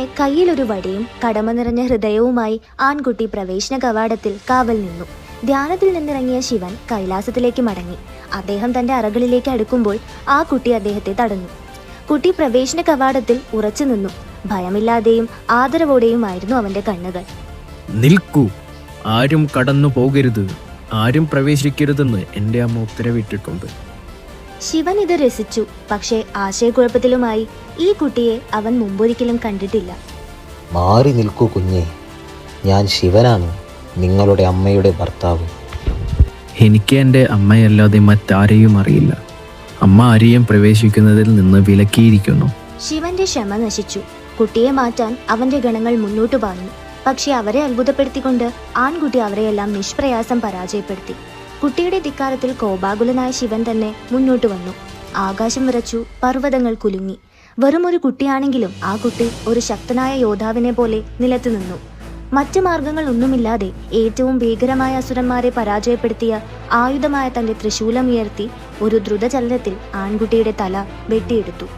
പിന്നെ കയ്യിലൊരു വടിയും കടമ നിറഞ്ഞ ഹൃദയവുമായി ആൺകുട്ടി പ്രവേശന കവാടത്തിൽ കാവൽ നിന്നു. ധ്യാനത്തിൽ നിന്നിറങ്ങിയ ശിവൻ കൈലാസത്തിലേക്ക് മടങ്ങി. അദ്ദേഹം തന്റെ അറകളിലേക്ക് അടുക്കുമ്പോൾ ആ കുട്ടി അദ്ദേഹത്തെ തടഞ്ഞു. കുട്ടി പ്രവേശന കവാടത്തിൽ ഉറച്ചു നിന്നു. ഭയമില്ലാതെയും ആദരവോടെയുമായിരുന്നു അവന്റെ കണ്ണുകൾ. നിൽക്കൂ. ആരും കടന്നു പോകരുത് ആരും പ്രവേശിക്കരുതെന്ന് എന്റെ അമ്മ ഉത്തരവിട്ടിട്ടുണ്ട്. ശിവൻ ഇത് രസിച്ചു. പക്ഷേ ആശയക്കുഴപ്പത്തിലുമായി ഈ കുട്ടിയെ അവൻ മുമ്പൊരിക്കലും കണ്ടിട്ടില്ല. മാറി നിൽക്കൂ കുഞ്ഞെ. ഞാൻ ശിവനാണ്. നിങ്ങളുടെ അമ്മയുടെ ഭർത്താവ്. എനിക്ക് എന്റെ അമ്മയല്ലാതെ മറ്റാരെയും അറിയില്ല. അമ്മ ആരെയും പ്രവേശിക്കുന്നതിൽ നിന്ന് വിലക്കിയിരിക്കുന്നു. ശിവന്റെ ക്ഷമ നശിച്ചു. കുട്ടിയെ മാറ്റാൻ അവന്റെ ഗണങ്ങൾ മുന്നോട്ടു പാഞ്ഞു. പക്ഷെ അവരെ അത്ഭുതപ്പെടുത്തിക്കൊണ്ട് ആൺകുട്ടി അവരെയെല്ലാം നിഷ്പ്രയാസം പരാജയപ്പെടുത്തി. കുട്ടിയുടെ ധിക്കാരത്തിൽ കോപാകുലനായ ശിവൻ തന്നെ മുന്നോട്ട് വന്നു. ആകാശം വിറച്ചു പർവതങ്ങൾ കുലുങ്ങി. വെറും ഒരു കുട്ടിയാണെങ്കിലും ആ കുട്ടി ഒരു ശക്തനായ യോദ്ധാവിനെ പോലെ നിലത്തു നിന്നു. മറ്റു മാർഗങ്ങൾ ഒന്നുമില്ലാതെ ഏറ്റവും ഭീകരമായ അസുരന്മാരെ പരാജയപ്പെടുത്തിയ ആയുധമായ തന്റെ ത്രിശൂലം ഉയർത്തി ഒരു ദ്രുതചലനത്തിൽ ആൺകുട്ടിയുടെ തല വെട്ടിയെടുത്തു.